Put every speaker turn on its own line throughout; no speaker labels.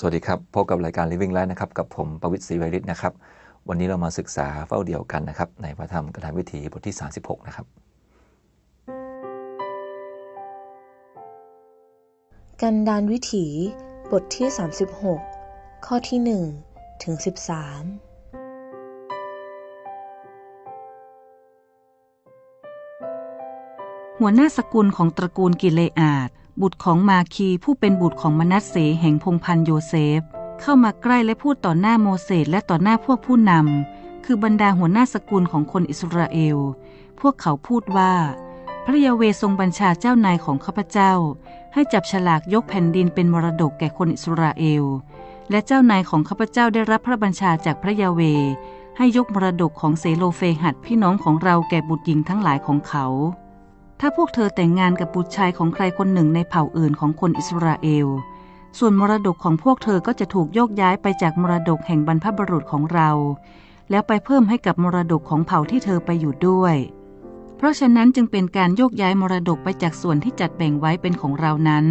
สวัสดีครับ พบกับรายการ Living Life นะครับ กับผมประวิตรศรีไวริศนะครับ วันนี้เรามาศึกษาเฝ้าเดียวกันนะครับ ในพระธรรมกระทำวิถีบทที่ 36 นะครับ
กันดานวิถีบทที่ 36 ข้อที่ 1 ถึง 13
หัวหน้าสกุลของตระกูลกิเลอาด บุตรของมาคีผู้เป็นบุตรของมนัสเสแห่งพงพันโยเซฟ เข้ามาใกล้และพูดต่อหน้าโมเสสและต่อหน้าพวกผู้นำคือบรรดาหัวหน้าสกุลของคนอิสราเอล พวกเขาพูดว่า พระยาเวทรงบัญชาเจ้านายของข้าพเจ้า ให้จับฉลากยกแผ่นดินเป็นมรดกแก่คนอิสราเอล และเจ้านายของข้าพเจ้าได้รับพระบัญชาจากพระยาเวให้ยกมรดกของเซโลเฟหัดพี่น้องของเราแก่บุตรหญิงทั้งหลายของเขา ถ้าพวกเธอแต่งงานกับบุตรชายของใครคนหนึ่งในเผ่าอื่นของคนอิสราเอล ส่วนมรดกของพวกเธอก็จะถูกโยกย้ายไปจากมรดกแห่งบรรพบุรุษของเรา แล้วไปเพิ่มให้กับมรดกของเผ่าที่เธอไปอยู่ด้วย เพราะฉะนั้นจึงเป็นการโยกย้ายมรดกไปจากส่วนที่จัดแบ่งไว้เป็นของเรานั้น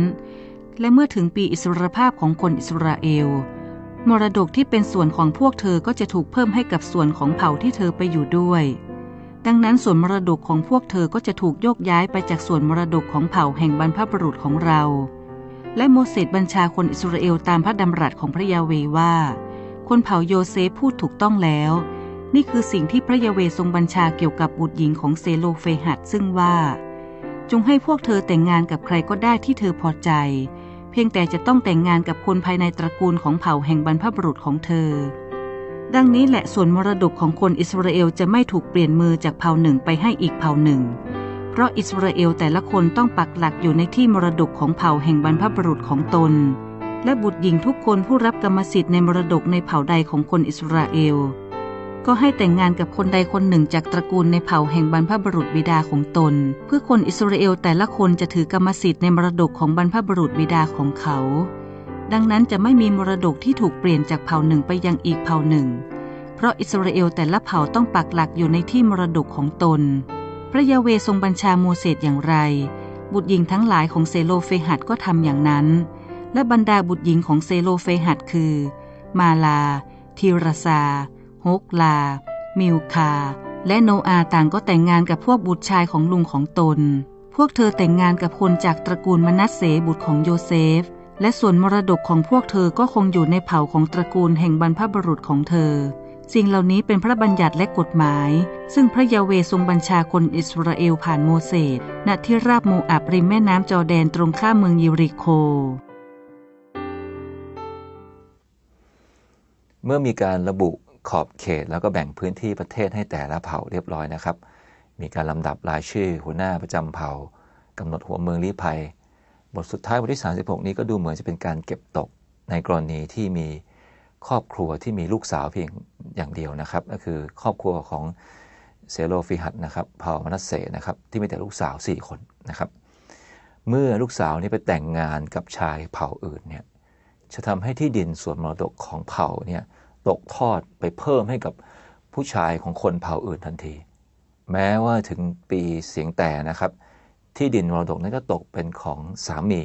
และเมื่อถึงปีอิสรภาพของคนอิสราเอล มรดกที่เป็นส่วนของพวกเธอก็จะถูกเพิ่มให้กับส่วนของเผ่าที่เธอไปอยู่ด้วย ดังนั้นส่วนมรดกของพวกเธอก็จะถูกโยกย้ายไปจากส่วนมรดกของเผ่าแห่งบรรพบุรุษของเรา และโมเสสบัญชาคนอิสราเอลตามพระดำรัสของพระยาเวว่า คนเผ่าโยเซฟพูดถูกต้องแล้ว นี่คือสิ่งที่พระยาเวทรงบัญชาเกี่ยวกับบุตรหญิงของเซโลเฟหัดซึ่งว่า จงให้พวกเธอแต่งงานกับใครก็ได้ที่เธอพอใจ เพียงแต่จะต้องแต่งงานกับคนภายในตระกูลของเผ่าแห่งบรรพบุรุษของเธอ ดังนี้แหละส่วนมรดกของคนอิสราเอลจะไม่ถูกเปลี่ยนมือจากเผ่าหนึ่งไปให้อีกเผ่าหนึ่ง เพราะอิสราเอลแต่ละคนต้องปักหลักอยู่ในที่มรดกของเผ่าแห่งบรรพบุรุษของตน และบุตรหญิงทุกคนผู้รับกรรมสิทธิ์ในมรดกในเผ่าใดของคนอิสราเอล ก็ให้แต่งงานกับคนใดคนหนึ่งจากตระกูลในเผ่าแห่งบรรพบุรุษบิดาของตน เพื่อคนอิสราเอลแต่ละคนจะถือกรรมสิทธิ์ในมรดกของบรรพบุรุษบิดาของเขา ดังนั้นจะไม่มีมรดกที่ถูกเปลี่ยนจากเผ่าหนึ่งไปยังอีกเผ่าหนึ่ง เพราะอิสราเอลแต่ละเผ่าต้องปักหลักอยู่ในที่มรดกของตน พระยาเวทรงบัญชาโมเสสอย่างไร บุตรหญิงทั้งหลายของเซโลเฟหัดก็ทำอย่างนั้น และบรรดาบุตรหญิงของเซโลเฟหัดคือ มาลา ทีรซาฮกลา มิลคา และโนอาต่างก็แต่งงานกับพวกบุตรชายของลุงของตน พวกเธอแต่งงานกับคนจากตระกูลมนัสเสบุตรของโยเซฟ และส่วนมรดกของพวกเธอก็คงอยู่ในเผ่าของตระกูลแห่งบรรพบุรุษของเธอ สิ่งเหล่านี้เป็นพระบัญญัติและกฎหมาย ซึ่งพระยาเวทรงบัญชาคนอิสราเอลผ่านโมเสสณที่ราบโมอับริมแม่น้ำจอแดนตรงข้ามเมืองยิริโค
เมื่อมีการระบุขอบเขตแล้วก็แบ่งพื้นที่ประเทศให้แต่ละเผ่าเรียบร้อยนะครับ มีการลำดับรายชื่อหัวหน้าประจำเผ่ากำหนดหัวเมืองลี้ภัย บทสุดท้ายบทที่ 36 นี้ก็ดูเหมือนจะเป็นการเก็บตกในกรณีที่มีครอบครัวที่มีลูกสาวเพียงอย่างเดียวนะครับ ก็คือครอบครัวของเซโลฟิหัดนะครับเผ่ามนัสเสนะครับที่มีแต่ลูกสาว 4 คนนะครับ เมื่อลูกสาวนี้ไปแต่งงานกับชายเผ่าอื่นเนี่ยจะทำให้ที่ดินส่วนมรดกของเผ่าเนี่ยตกทอดไปเพิ่มให้กับผู้ชายของคนเผ่าอื่นทันที แม้ว่าถึงปีเสียงแต่นะครับ ที่ดินมรดกนั้นก็ตกเป็นของสามี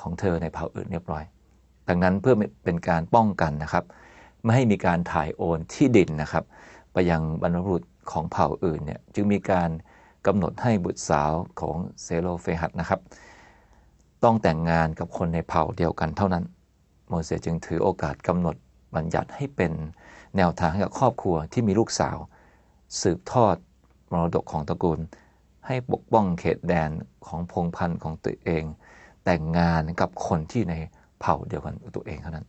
ของเธอในเผ่าอื่นเรียบร้อย ดังนั้นเพื่อเป็นการป้องกันนะครับ ไม่ให้มีการถ่ายโอนที่ดินนะครับ ไปยังบรรพบุรุษของเผ่าอื่นเนี่ยจึงมีการกำหนดให้บุตรสาวของเซโลเฟหัดนะครับ ต้องแต่งงานกับคนในเผ่าเดียวกันเท่านั้น โมเสสจึงถือโอกาสกำหนดบัญญัติให้เป็นแนวทางให้กับครอบครัวที่มีลูกสาว สืบทอดมรดกของตระกูล ให้ปกป้องเขตแดนของพงพันธุ์ของตัวเอง แต่งงานกับคนที่ในเผ่าเดียวกันตัวเองเท่านั้น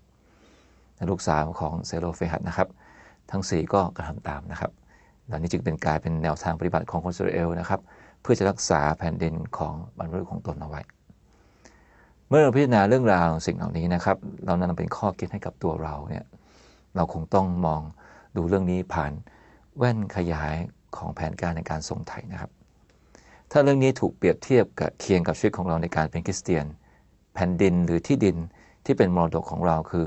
ลูกสาวของเซโลเฟหัดนะครับ ทั้งสี่ก็กระทำตามนะครับดังนี้จึงเป็นกลายเป็นแนวทางปฏิบัติของคนอิสราเอลนะครับ เพื่อจะรักษาแผ่นดินของบรรพบุรุษของตนเอาไว้ เมื่อเราพิจารณาเรื่องราวสิ่งเหล่านี้นะครับ เรานำเป็นข้อคิดให้กับตัวเราเนี่ยเราคงต้องมองดูเรื่องนี้ผ่านแว่นขยายของแผนการในการทรงไถ่นะครับ ถ้าเรื่องนี้ถูกเปรียบเทียบกับเคียงกับชีวิตของเราในการเป็นคริสเตียน แผ่นดินหรือที่ดินที่เป็นมรดกของเราคือ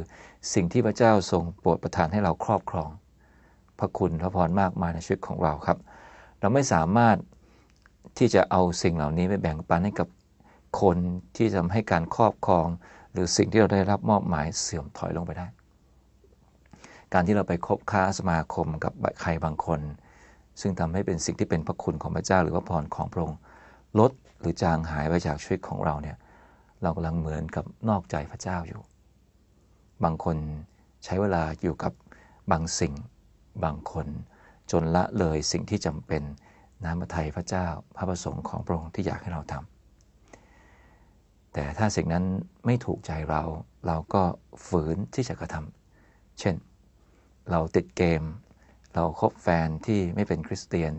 สิ่งที่พระเจ้าทรงโปรดประทานให้เราครอบครอง พระคุณพระพรมากมายในชีวิตของเราครับ เราไม่สามารถที่จะเอาสิ่งเหล่านี้ไปแบ่งปันให้กับคนที่ทำให้การครอบครอง หรือสิ่งที่เราได้รับมอบหมายเสื่อมถอยลงไปได้ การที่เราไปคบค้าสมาคมกับใครบางคน ซึ่งทำให้เป็นสิ่งที่เป็นพระคุณของพระเจ้า หรือว่าพรของพระองค์ลดหรือจางหายไปจากชีวิตของเราเนี่ยเรากำลังเหมือนกับนอกใจพระเจ้าอยู่ บางคนใช้เวลาอยู่กับบางสิ่ง บางคน จนละเลยสิ่งที่จำเป็นน้ำพระทัยพระเจ้าพระประสงค์ของพระองค์ที่อยากให้เราทำแต่ถ้าสิ่งนั้นไม่ถูกใจเราเราก็ฝืนที่จะกระทำเช่น เราติดเกม เราคบแฟนที่ไม่เป็นคริสเตียน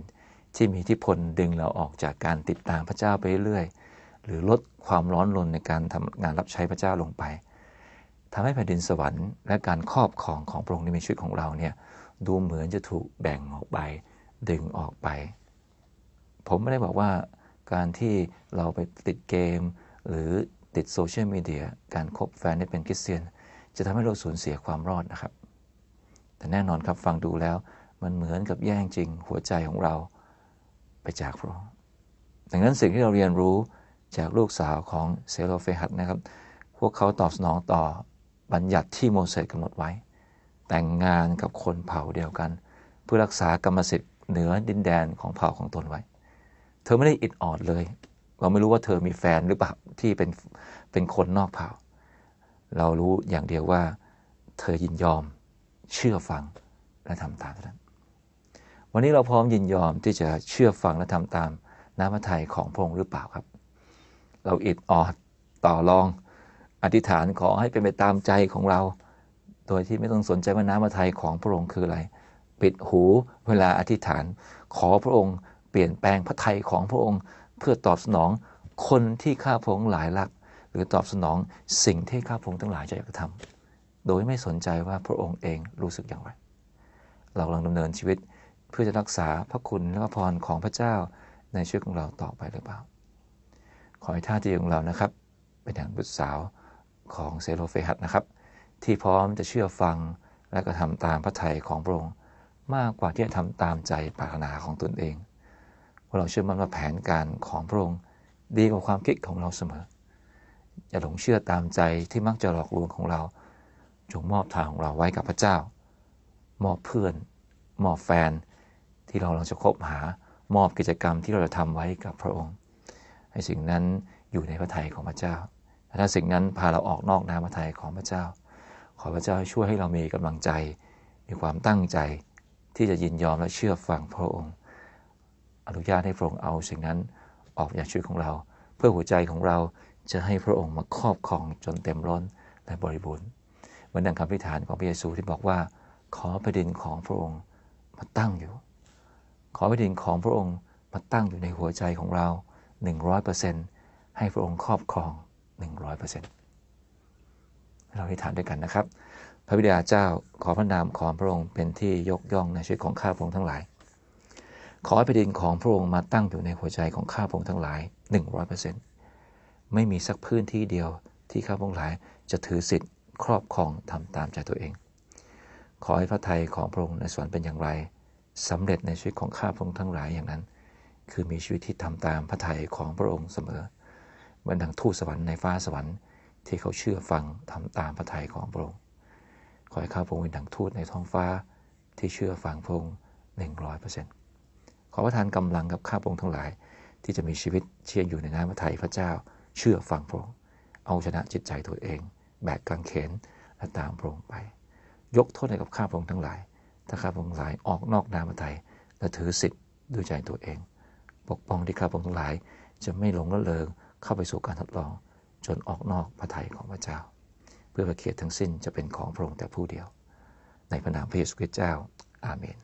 ที่มีที่พลดึงเราออกจากการติดตามพระเจ้าไปเรื่อยหรือลดความร้อนรนในการทำงานรับใช้พระเจ้าลงไปทำให้แผ่นดินสวรรค์ และการครอบครองของพระองค์ในชีวิตของเราเนี่ยดูเหมือนจะถูกแบ่งออกไปดึงออกไป ผมไม่ได้บอกว่าการที่เราไปติดเกม หรือติดโซเชียลมีเดียการคบแฟนที่เป็นคริสเตียน จะทำให้เราสูญเสียความรอดนะครับ แต่แน่นอนครับฟังดูแล้ว มันเหมือนกับแย่งจริงหัวใจของเราไปจากพระองค์ดังนั้นสิ่งที่เราเรียนรู้จากลูกสาวของเซโลเฟหัตนะครับ พวกเขาตอบสนองต่อบัญญัติที่โมเสสกำหนดไว้ แต่งงานกับคนเผ่าเดียวกัน เพื่อรักษากรรมสิทธิ์เหนือดินแดนของเผ่าของตนไว้ เธอไม่ได้อิดออดเลย เราไม่รู้ว่าเธอมีแฟนหรือเปล่าที่เป็นเป็นคนนอกเผ่า เรารู้อย่างเดียวว่า เธอยินยอมเชื่อฟังและทำตามนั้น วันนี้เราพร้อมยินยอมที่จะเชื่อฟังและทำตามน้ำพระทัยของพระองค์หรือเปล่าครับ เราอิดออดต่อรองอธิษฐานขอให้เป็นไปตามใจของเรา โดยที่ไม่ต้องสนใจว่าน้ำพระทัยของพระองค์คืออะไร ปิดหูเวลาอธิษฐาน ขอพระองค์เปลี่ยนแปลงพระทัยของพระองค์ เพื่อตอบสนองคนที่ข้าพระองค์หลายรัก หรือตอบสนองสิ่งที่ข้าพระองค์ทั้งหลายจะอยากทำโดยไม่สนใจว่าพระองค์เองรู้สึกอย่างไร เรากำลังดำเนินชีวิต เพื่อจะรักษาพระคุณและพระพรของพระเจ้าในชีวิตของเราต่อไปหรือเปล่า ขอให้ท่าทีของเรานะครับ เป็นอย่างบุตรสาวของเซโลเฟหัตนะครับ ที่พร้อมจะเชื่อฟังและก็ทำตามพระทัยของพระองค์มากกว่าที่จะทำตามใจปรารถนาของตนเองเราเชื่อมั่นว่าแผนการของพระองค์ดีกว่าความคิดของเราเสมอ อย่าหลงเชื่อตามใจที่มักจะหลอกลวงของเรา จงมอบทางของเราไว้กับพระเจ้า มอบเพื่อน มอบแฟน ที่เราเราจะคบหามอบกิจกรรมที่เราจะทำไว้กับพระองค์ ให้สิ่งนั้นอยู่ในพระทัยของพระเจ้าถ้าสิ่งนั้นพาเราออกนอกน้ำพระทัยของพระเจ้า ขอพระเจ้าช่วยให้เรามีกำลังใจ มีความตั้งใจที่จะยินยอมและเชื่อฟังพระองค์ อนุญาตให้พระองค์เอาสิ่งนั้นออกจากชีวิตของเรา เพื่อหัวใจของเราจะให้พระองค์มาครอบครองจนเต็มร้นและบริบูรณ์เหมือนดังคำพิธานของพระเยซูที่บอกว่า ขอพระดินของพระองค์มาตั้งอยู่ อพระดินของพระองค์มาตั้งอยู่ในหัวใจของเรา 100%ให้พระองค์ครอบครอง 100%เราอธิษฐานด้วยกันนะครับ พระบิดาเจ้าขอพระนามของพระองค์เป็นที่ยกย่องในชีวิตของข้าพระองค์ทั้งหลาย ขอให้แผ่นดินของพระองค์มาตั้งอยู่ในหัวใจของข้าพระองค์ทั้งหลาย 100%ไม่มีสักพื้นที่เดียวที่ข้าพระองค์หลายจะถือสิทธิ์ครอบครองทำตามใจตัวเอง ขอให้พระทัยของพระองค์ในสวรรค์เป็นอย่างไร สำเร็จในชีวิตของข้าพระองค์ทั้งหลายอย่างนั้น คือมีชีวิตที่ทำตามพระทัยของพระองค์เสมอเหมือนดังทูตสวรรค์ในฟ้าสวรรค์ที่เขาเชื่อฟังทำตามพระทัยของพระองค์ขอให้ข้าพระองค์เป็นดังทูตในท้องฟ้าที่เชื่อฟังพระองค์หนึ่งร้อยเปอร์เซ็นต์ขอประทานกำลังกับข้าพระองค์ทั้งหลาย ที่จะมีชีวิตเชื่ออยู่ในน้ำพระทัยพระเจ้า เชื่อฟังพระองค์เอาชนะจิตใจตัวเอง แบกกางเขนและตามพระองค์ไป ยกโทษให้กับข้าพระองค์ทั้งหลาย ถ้าข้าพงศ์หลายออกนอกนามไทยและถือสิทธิ์ด้วยใจตัวเอง ปกป้องที่ข้าพงศ์หลายจะไม่หลงละเลงเข้าไปสู่การทดลอง จนออกนอกพระทัยของพระเจ้า เพื่อประเกียรทั้งสิ้นจะเป็นของพระองค์แต่ผู้เดียว ในพระนามพระเยซูคริสต์เจ้า อาเมน